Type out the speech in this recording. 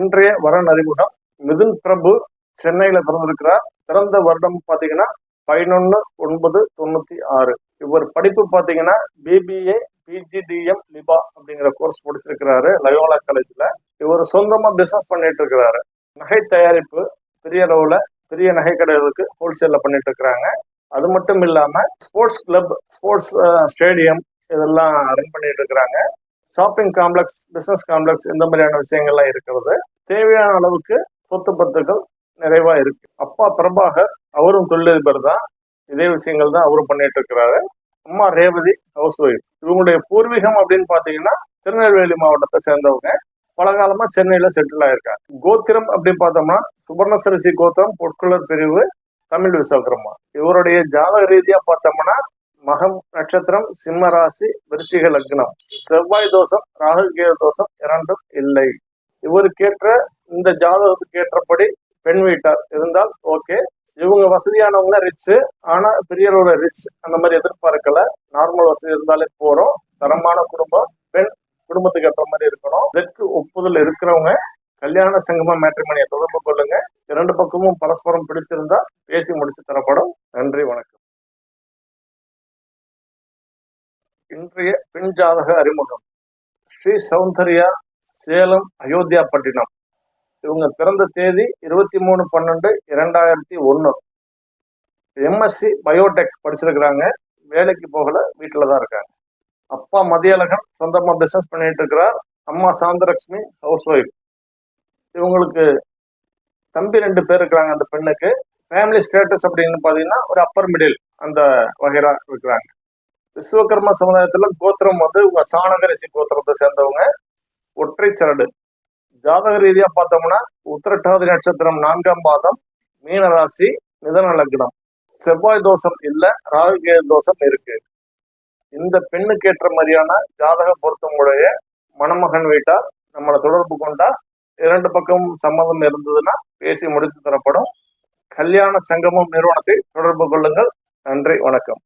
இன்றைய வரன் அறிமுகம். மிதுன் பிரபு சென்னையில பிறந்திருக்கிறார். பிறந்த வருடம் பாத்தீங்கன்னா பதினொன்னு ஒன்பது தொண்ணூத்தி ஆறு. இவர் படிப்பு பாத்தீங்கன்னா பிபிஏ பிஜிடிஎம் லிபா அப்படிங்கிற கோர்ஸ் முடிச்சிருக்கிறாரு லயோலா காலேஜ்ல இவர் சொந்தமா பிசினஸ் பண்ணிட்டு இருக்கிறாரு. நகை தயாரிப்பு பெரிய அளவுல பெரிய நகை கடைகளுக்கு ஹோல்சேல்ல பண்ணிட்டு இருக்கிறாங்க. அது மட்டும் இல்லாம ஸ்போர்ட்ஸ் கிளப் ஸ்போர்ட்ஸ் ஸ்டேடியம் இதெல்லாம் ரன் பண்ணிட்டு இருக்கிறாங்க. ஷாப்பிங் காம்ப்ளெக்ஸ் பிசினஸ் காம்ப்ளெக்ஸ் இந்த மாதிரியான விஷயங்கள்லாம் இருக்கிறது. தேவையான அளவுக்கு சொத்து பத்துக்கள் நிறைவா இருக்கு. அப்பா பிரபாகர் அவரும் தொழிலதிபர் தான். இதே விஷயங்கள் தான் அவரும் பண்ணிட்டு இருக்கிறாரு. அம்மா ரேவதி ஹவுஸ் ஒய்ஃப் இவங்களுடைய பூர்வீகம் அப்படின்னு பாத்தீங்கன்னா திருநெல்வேலி மாவட்டத்தை சேர்ந்தவங்க. பல காலமா சென்னையில செட்டில் ஆயிருக்காங்க. கோத்திரம் அப்படின்னு பார்த்தோம்னா சுபர்ணசரிசி கோத்திரம் பொற்குளர் பிரிவு தமிழ் விஸ்வகர்மா. இவருடைய ஜாதக ரீதியா பார்த்தோம்னா மகம் நட்சத்திரம் சிம்ம ராசி விருச்சிக லக்னம். செவ்வாய் தோஷம் ராகு கேது தோஷம் இரண்டும் இல்லை. இவருக்கேற்ற இந்த ஜாதகத்துக்கு ஏற்றபடி பெண் வீட்டார் இருந்தால் ஓகே. இவங்க வசதியானவங்க ரிச் ஆனா பெரியவரோட ரிச் அந்த மாதிரி எதிர்பார்க்கல. நார்மல் வசதி இருந்தாலே போறோம். தரமான குடும்பம் பெண் குடும்பத்துக்கு ஏற்ற மாதிரி இருக்கணும். இதற்கு ஒப்புதல் இருக்கிறவங்க கல்யாண சங்கமா மேட்ரிமணியை தொடர்பு கொள்ளுங்க. இரண்டு பக்கமும் பரஸ்பரம் பிடித்திருந்தா பேசி முடிச்சு தரப்படும். நன்றி வணக்கம். இன்றைய பெண் ஜாதக அறிமுகம். ஸ்ரீ சௌந்தர்யா சேலம் அயோத்தியா பட்டினம் இவங்க பிறந்த தேதி இருபத்தி மூணு பன்னெண்டு இரண்டாயிரத்தி ஒன்று எம்எஸ்சி பயோடெக் படிச்சிருக்கிறாங்க. வேலைக்கு போகல வீட்டில் தான் இருக்காங்க. அப்பா மதியழகன் சொந்தமாக பிஸ்னஸ் பண்ணிட்டு இருக்கிறார். அம்மா சாந்தலட்சுமி ஹவுஸ் ஒய்ஃப் இவங்களுக்கு தம்பி ரெண்டு பேர் இருக்கிறாங்க அந்த பெண்ணுக்கு. ஃபேமிலி ஸ்டேட்டஸ் அப்படின்னு பார்த்தீங்கன்னா ஒரு அப்பர் மிடில் அந்த வகைரா இருக்கிறாங்க. விஸ்வகர்ம சமுதாயத்துல கோத்திரம் வந்து இவங்க சாணகரிசி கோத்திரத்தை சேர்ந்தவங்க. ஒற்றை சரடு. ஜாதக ரீதியா பார்த்தோம்னா உத்திரட்டாதி நட்சத்திரம் நான்காம் பாதம் மீன ராசி மிதன லக்னம். செவ்வாய் தோஷம் இல்ல ராகுகேது தோஷம் இருக்கு. இந்த பெண்ணுக்கு ஏற்ற மாதிரியான ஜாதக பொருத்தமுடைய மணமகன் வீட்டார் நம்மளை தொடர்பு கொண்டா இரண்டு பக்கம் சம்மதம் இருந்ததுன்னா பேசி முடித்து தரப்படும். கல்யாண சங்கமம் நிறுவனத்தை தொடர்பு கொள்ளுங்கள். நன்றி வணக்கம்.